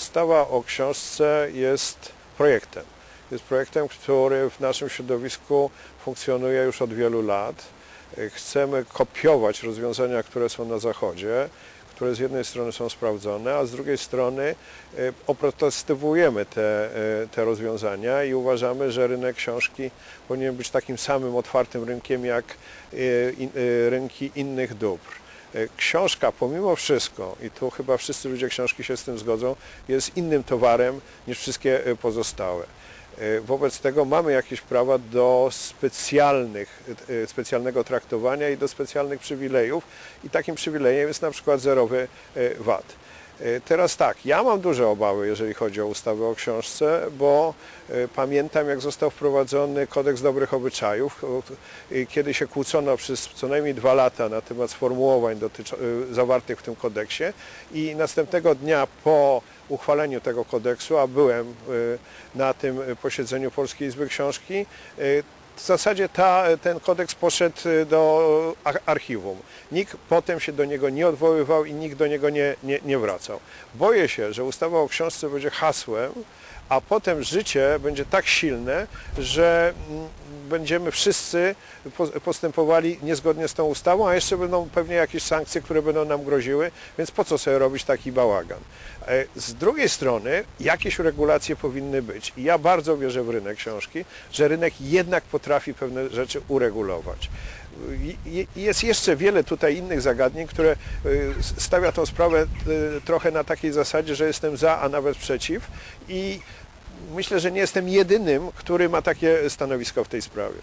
ustawa o książce jest projektem. Jest projektem, który w naszym środowisku funkcjonuje już od wielu lat. Chcemy kopiować rozwiązania, które są na Zachodzie, które z jednej strony są sprawdzone, a z drugiej strony y, oprotestowujemy te, y, te rozwiązania i uważamy, że rynek książki powinien być takim samym otwartym rynkiem jak y, rynki innych dóbr. Y, Książka pomimo wszystko, i tu chyba wszyscy ludzie książki się z tym zgodzą, jest innym towarem niż wszystkie y, pozostałe. Y, Wobec tego mamy jakieś prawa do specjalnych, specjalnego traktowania i do specjalnych przywilejów i takim przywilejem jest na przykład zerowy VAT. Y, Teraz tak, ja mam duże obawy, jeżeli chodzi o ustawę o książce, bo y, pamiętam jak został wprowadzony kodeks dobrych obyczajów, kiedy się kłócono przez co najmniej dwa lata na temat sformułowań y, zawartych w tym kodeksie i następnego dnia po uchwaleniu tego kodeksu, a byłem na tym posiedzeniu Polskiej Izby Książki, w zasadzie ta, ten kodeks poszedł y, do ar- archiwum. Nikt potem się do niego nie odwoływał i nikt do niego nie, nie, nie wracał. Boję się, że ustawa o książce będzie hasłem, a potem życie będzie tak silne, że mm, będziemy wszyscy po- postępowali niezgodnie z tą ustawą, a jeszcze będą pewnie jakieś sankcje, które będą nam groziły, więc po co sobie robić taki bałagan? E, Z drugiej strony jakieś regulacje powinny być i ja bardzo wierzę w rynek książki, że rynek jednak potrafi pewne rzeczy uregulować. Jest jeszcze wiele tutaj innych zagadnień, które y, stawia tą sprawę y, trochę na takiej zasadzie, że jestem za, a nawet przeciw i myślę, że nie jestem jedynym, który ma takie stanowisko w tej sprawie.